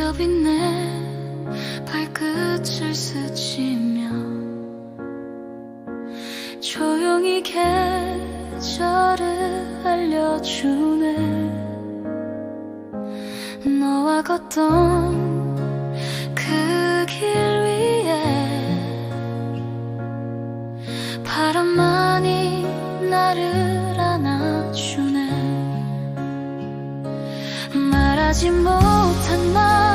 겹인 내 발끝을 스치며 조용히 계절을 알려주네. 너와 걷던 그 길 위에 바람만이 나를 안아주네. 말하지 못한 나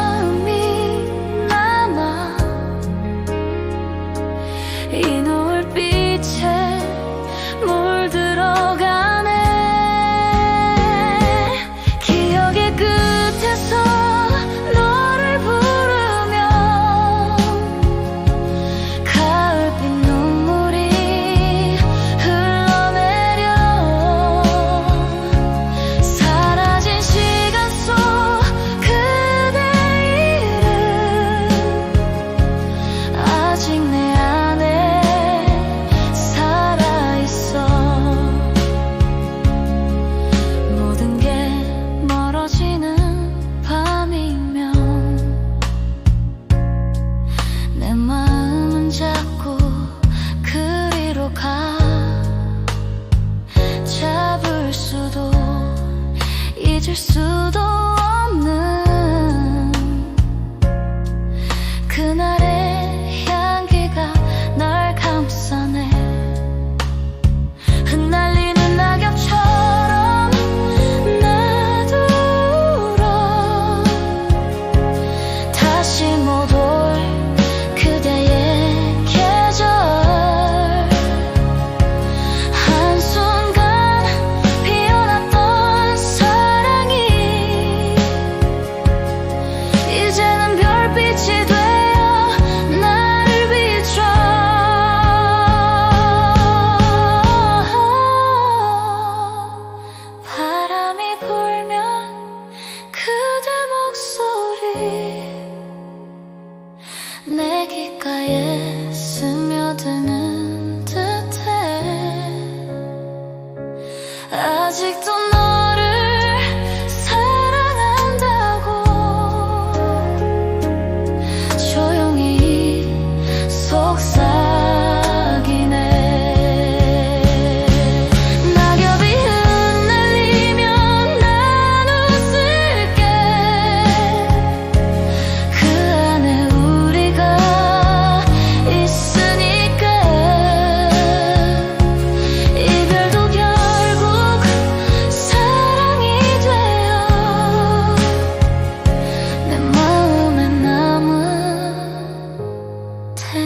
listening.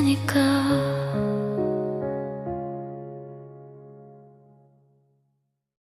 Monica.